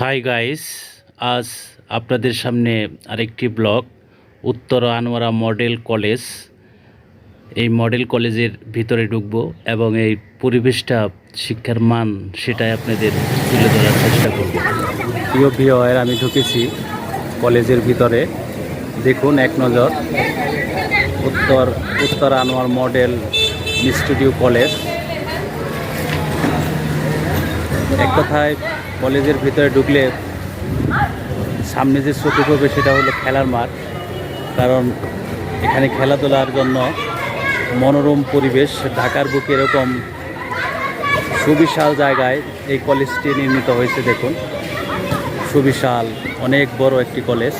Hi guys আজ আপনাদের সামনে আরেকটি blog, Uttara Anowara model college. এই মডেল কলেজের ভিতরে ঢুকবো এবং এই পরিবেশটা, শিক্ষার মান সেটাই আপনাদের তুলে ধরার চেষ্টা করব। প্রিয় ভিওয়ার আমি ঢুকেছি কলেজের ভিতরে। দেখুন এক নজর, উত্তর উত্তর আনোয়ার মডেল স্টুডিও কলেজ। এক কথায় কলেজের ভিতরে ঢুকলে সামনে যে চোখে পড়বে সেটা হলো খেলার মাঠ। কারণ এখানে খেলাধুলার জন্য মনোরম পরিবেশ, ঢাকার বুকে এরকম সুবিশাল জায়গায় এই কলেজটি নির্মিত হয়েছে, দেখুন। সুবিশাল, অনেক বড় একটি কলেজ।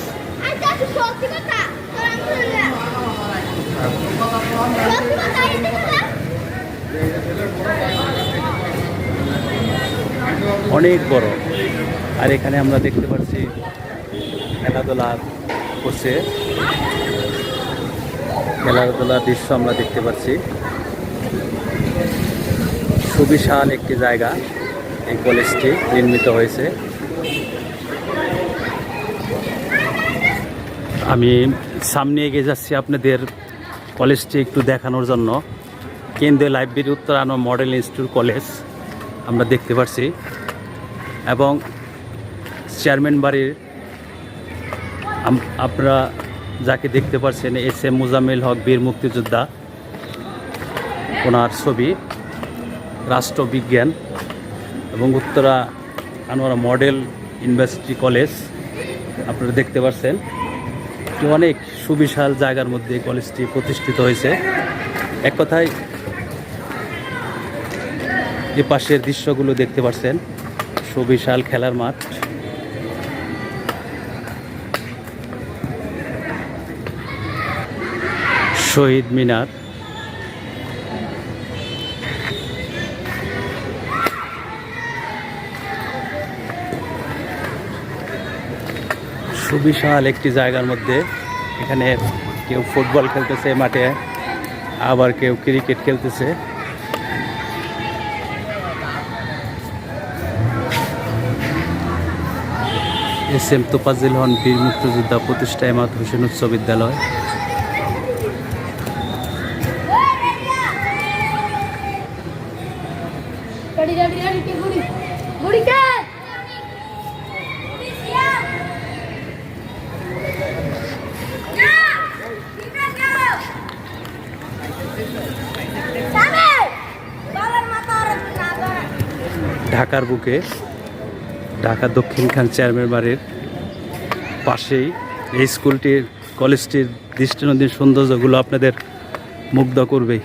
অনেক বড়। আর এখানে আমরা দেখতে পাচ্ছি খেলাধুলা করছে খেলাধুলার দৃশ্য আমরা দেখতে পাচ্ছি। সুবিশাল একটি জায়গা, এই কলেজটি নির্মিত হয়েছে। আমি সামনে এগিয়ে যাচ্ছি আপনাদের কলেজটি একটু দেখানোর জন্য। কেন্দ্রীয় লাইব্রেরি উত্তরানো মডেল ইনস্টিটিউট কলেজ আমরা দেখতে পাচ্ছি। এবং চেয়ারম্যান বাড়ির আপনারা যাকে দেখতে পাচ্ছেন এস এম মুজাম্মিল হক, বীর মুক্তিযোদ্ধা। ওনার ছবি, রাষ্ট্রবিজ্ঞান এবং Uttara Anowara model university college. আপনারা দেখতে পাচ্ছেন অনেক সুবিশাল জায়গার মধ্যে কলেজটি প্রতিষ্ঠিত হয়েছে। এক কথায় যে পাশের দৃশ্যগুলো দেখতে পাচ্ছেন সুবিশাল খেলার মাঠ। শহীদ মিনার। সুবিশাল একটি জায়গার মধ্যে এখানে কেউ ফুটবল খেলতেছে মাঠে, আবার কেউ ক্রিকেট খেলতেছে। এস এম তোপাজিল হন বীর মুক্তিযোদ্ধা প্রতিষ্ঠা এমাত হোসেন উচ্চ বিদ্যালয়। গাড়ি গাড়ি গাড়ি কে গুড়ি গুড়ি কে? ঢাকার বুকে ঢাকা দক্ষিণ খান চেয়ারম্যান বাড়ির পাশেই এই স্কুলটির কলেজটির দৃষ্টিনন্দিন সৌন্দর্যগুলো আপনাদের মুগ্ধ করবেই।